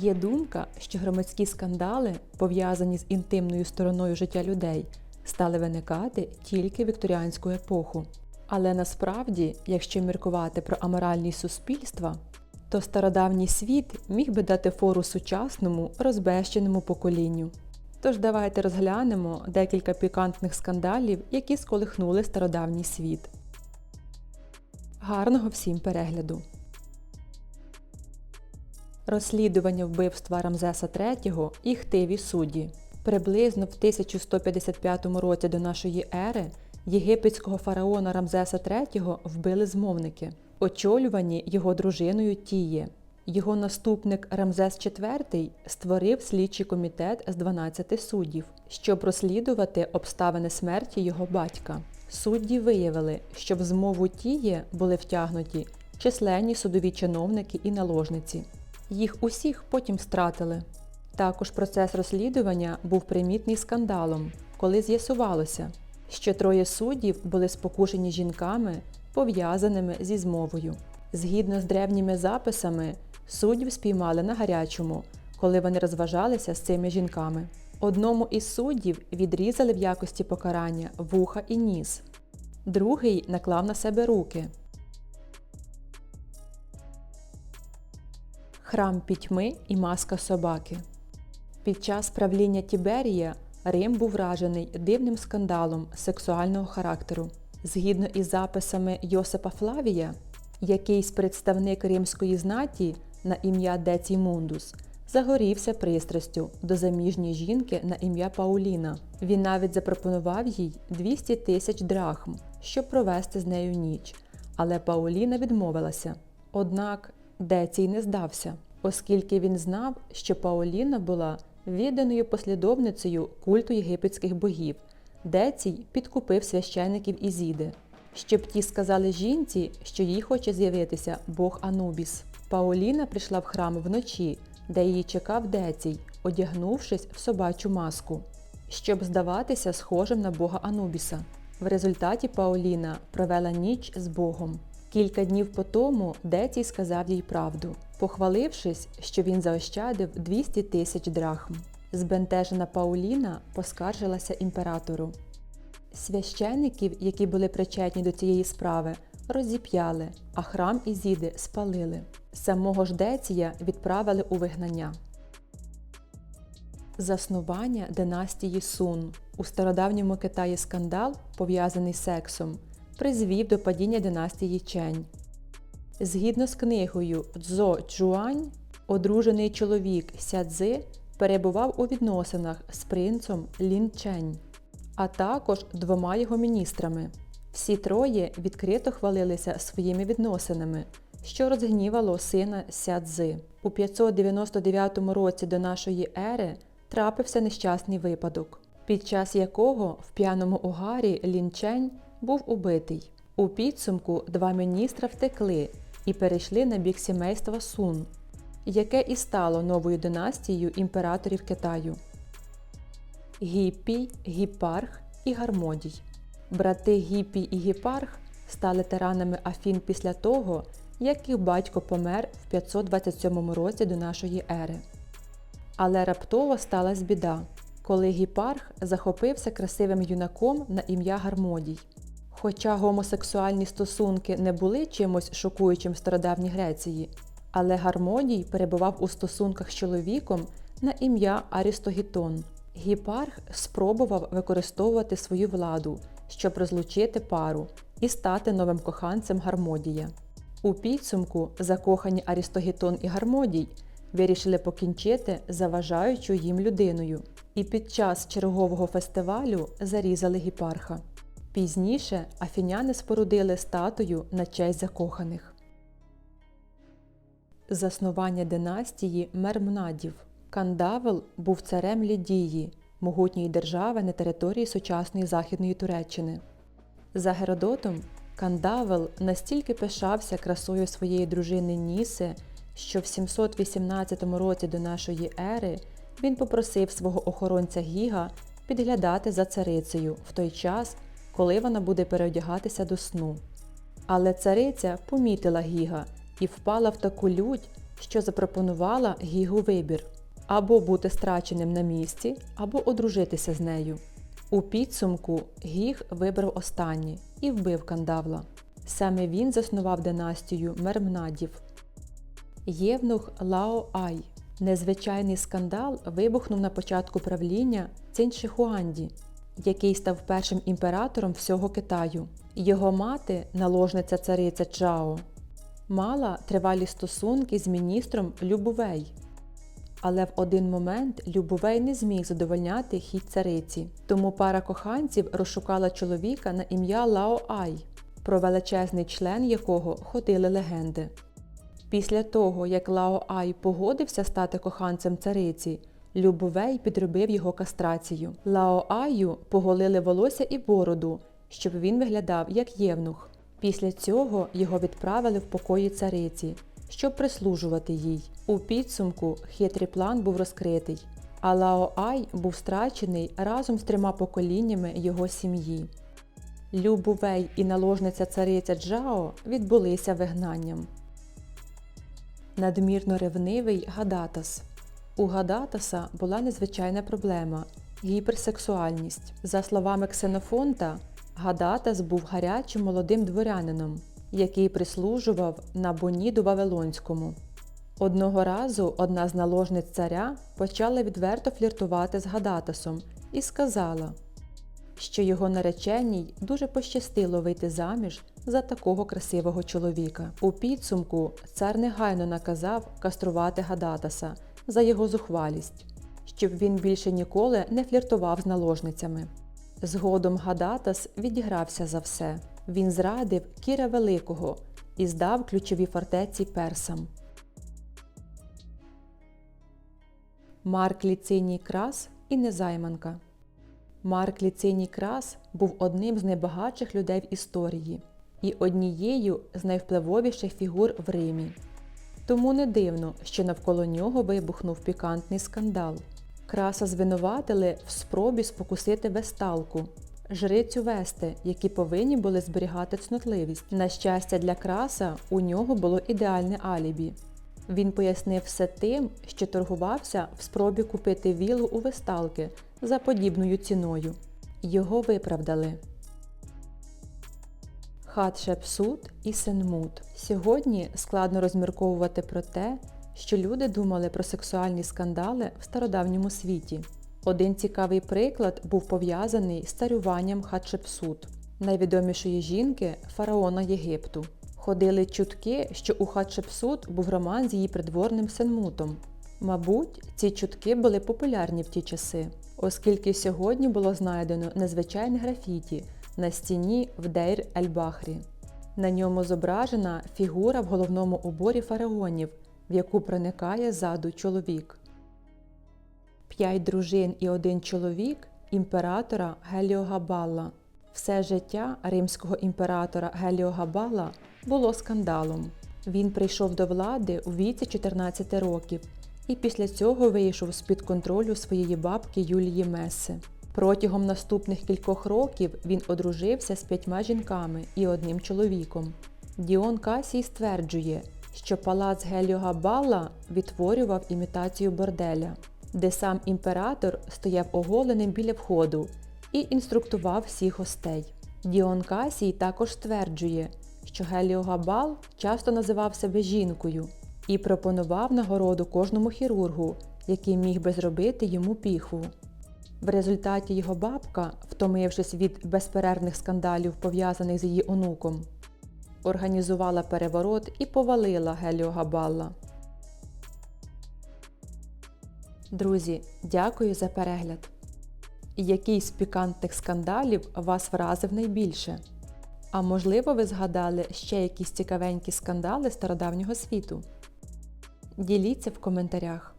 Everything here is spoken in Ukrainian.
Є думка, що громадські скандали, пов'язані з інтимною стороною життя людей, стали виникати тільки вікторіанську епоху. Але насправді, якщо міркувати про аморальність суспільства, то стародавній світ міг би дати фору сучасному розбещеному поколінню. Тож давайте розглянемо декілька пікантних скандалів, які сколихнули стародавній світ. Гарного всім перегляду! Розслідування вбивства Рамзеса III і хтиві судді. Приблизно в 1155 році до нашої ери єгипетського фараона Рамзеса III вбили змовники, очолювані його дружиною Тіє. Його наступник Рамзес IV створив слідчий комітет з 12 суддів, щоб розслідувати обставини смерті його батька. Судді виявили, що в змову Тіє були втягнуті численні судові чиновники і наложниці. Їх усіх потім стратили. Також процес розслідування був примітний скандалом, коли з'ясувалося, що троє суддів були спокушені жінками, пов'язаними зі змовою. Згідно з древніми записами, суддів спіймали на гарячому, коли вони розважалися з цими жінками. Одному із суддів відрізали в якості покарання вуха і ніс, другий наклав на себе руки. Храм пітьми і маска собаки. Під час правління Тіберія Рим був вражений дивним скандалом сексуального характеру. Згідно із записами Йосипа Флавія, якийсь представник римської знаті на ім'я Децій Мундус загорівся пристрастю до заміжньої жінки на ім'я Пауліна. Він навіть запропонував їй 200 тисяч драхм, щоб провести з нею ніч. Але Пауліна відмовилася. Однак Децій не здався, оскільки він знав, що Пауліна була відданою послідовницею культу єгипетських богів. Децій підкупив священиків Ізіди, щоб ті сказали жінці, що їй хоче з'явитися Бог Анубіс. Пауліна прийшла в храм вночі, де її чекав Децій, одягнувшись в собачу маску, щоб здаватися схожим на Бога Анубіса. В результаті Пауліна провела ніч з Богом. Кілька днів по тому Децій сказав їй правду, похвалившись, що він заощадив 200 тисяч драхм. Збентежена Пауліна поскаржилася імператору. Священиків, які були причетні до цієї справи, розіп'яли, а храм Ізіди спалили. Самого ж Деція відправили у вигнання. Заснування династії Сун у стародавньому Китаї скандал, пов'язаний з сексом, призвів до падіння династії Чень. Згідно з книгою Цзо Чжуань, одружений чоловік Сядзи перебував у відносинах з принцем Лін Чень, а також двома його міністрами. Всі троє відкрито хвалилися своїми відносинами, що розгнівало сина Сядзи. У 599 році до нашої ери трапився нещасний випадок, під час якого в п'яному угарі Лін Чень був убитий. У підсумку два міністра втекли і перейшли на бік сімейства Сун, яке і стало новою династією імператорів Китаю. Гіппій, Гіпарх і Гармодій. Брати Гіппій і Гіпарх стали тиранами Афін після того, як їх батько помер в 527 році до нашої ери. Але раптово сталася біда, коли Гіпарх захопився красивим юнаком на ім'я Гармодій. Хоча гомосексуальні стосунки не були чимось шокуючим в стародавній Греції, але Гармодій перебував у стосунках з чоловіком на ім'я Арістогітон. Гіпарх спробував використовувати свою владу, щоб розлучити пару і стати новим коханцем Гармодія. У підсумку закохані Арістогітон і Гармодій вирішили покінчити заважаючу їм людиною, і під час чергового фестивалю зарізали гіпарха. Пізніше афіняни спорудили статую на честь закоханих. Заснування династії Мермнадів. Кандавел був царем Лідії, могутньої держави на території сучасної Західної Туреччини. За Геродотом, Кандавел настільки пишався красою своєї дружини Ніси, що в 718 році до нашої ери він попросив свого охоронця Гіга підглядати за царицею в той час, коли вона буде переодягатися до сну. Але цариця помітила Гіга і впала в таку лють, що запропонувала Гігу вибір або бути страченим на місці, або одружитися з нею. У підсумку Гіг вибрав останнє і вбив кандавла. Саме він заснував династію Мермнадів. Євнух Лао Ай. Незвичайний скандал вибухнув на початку правління Циншихуанді, який став першим імператором всього Китаю. Його мати, наложниця цариця Чао, мала тривалі стосунки з міністром Любувей. Але в один момент Любовей не зміг задовольняти хід цариці, тому пара коханців розшукала чоловіка на ім'я Лао Ай, про величезний член якого ходили легенди. Після того, як Лао Ай погодився стати коханцем цариці, Любовей підробив його кастрацію. Лао Аю поголили волосся і бороду, щоб він виглядав як євнух. Після цього його відправили в покої цариці, щоб прислужувати їй. У підсумку хитрий план був розкритий, а Лао Ай був страчений разом з трьома поколіннями його сім'ї. Любувей і наложниця цариця Джао відбулися вигнанням. Надмірно ревнивий Гадатас. У Гадатаса була незвичайна проблема гіперсексуальність. За словами Ксенофонта, Гадатас був гарячим молодим дворянином, який прислужував на Боніду Вавилонському. Одного разу одна з наложниць царя почала відверто фліртувати з Гадатасом і сказала, що його нареченій дуже пощастило вийти заміж за такого красивого чоловіка. У підсумку цар негайно наказав каструвати Гадатаса за його зухвалість, щоб він більше ніколи не фліртував з наложницями. Згодом Гадатас відігрався за все. Він зрадив Кіра Великого і здав ключові фортеці персам. Марк Ліциній Крас і Незайманка. Марк Ліциній Крас був одним з найбагатших людей в історії і однією з найвпливовіших фігур в Римі. Тому не дивно, що навколо нього вибухнув пікантний скандал. Краса звинуватили в спробі спокусити весталку, жрицю Вести, які повинні були зберігати цнотливість. На щастя, для краса у нього було ідеальне алібі. Він пояснив все тим, що торгувався в спробі купити вілу у весталки за подібною ціною. Його виправдали. Хатшепсут і Сенмут. Сьогодні складно розмірковувати про те, що люди думали про сексуальні скандали в стародавньому світі. Один цікавий приклад був пов'язаний з царюванням Хатшепсут, найвідомішої жінки фараона Єгипту. Ходили чутки, що у Хатшепсут був роман з її придворним Сенмутом. Мабуть, ці чутки були популярні в ті часи, оскільки сьогодні було знайдено незвичайне графіті на стіні в Дейр Ель-Бахрі. На ньому зображена фігура в головному уборі фараонів, в яку проникає ззаду чоловік. П'ять дружин і один чоловік імператора Геліогабалла. Все життя римського імператора Геліогабала було скандалом. Він прийшов до влади у віці 14 років і після цього вийшов з-під контролю своєї бабки Юлії Меси. Протягом наступних кількох років він одружився з п'ятьма жінками і одним чоловіком. Діон Касій стверджує, що палац Геліогабала відтворював імітацію борделя, де сам імператор стояв оголеним біля входу і інструктував всіх гостей. Діон Касій також стверджує, що Геліогабал часто називав себе жінкою і пропонував нагороду кожному хірургу, який міг би зробити йому піхву. В результаті його бабка, втомившись від безперервних скандалів, пов'язаних з її онуком, організувала переворот і повалила Геліогабалла. Друзі, дякую за перегляд. Який з пікантних скандалів вас вразив найбільше? А можливо, ви згадали ще якісь цікавенькі скандали стародавнього світу? Діліться в коментарях.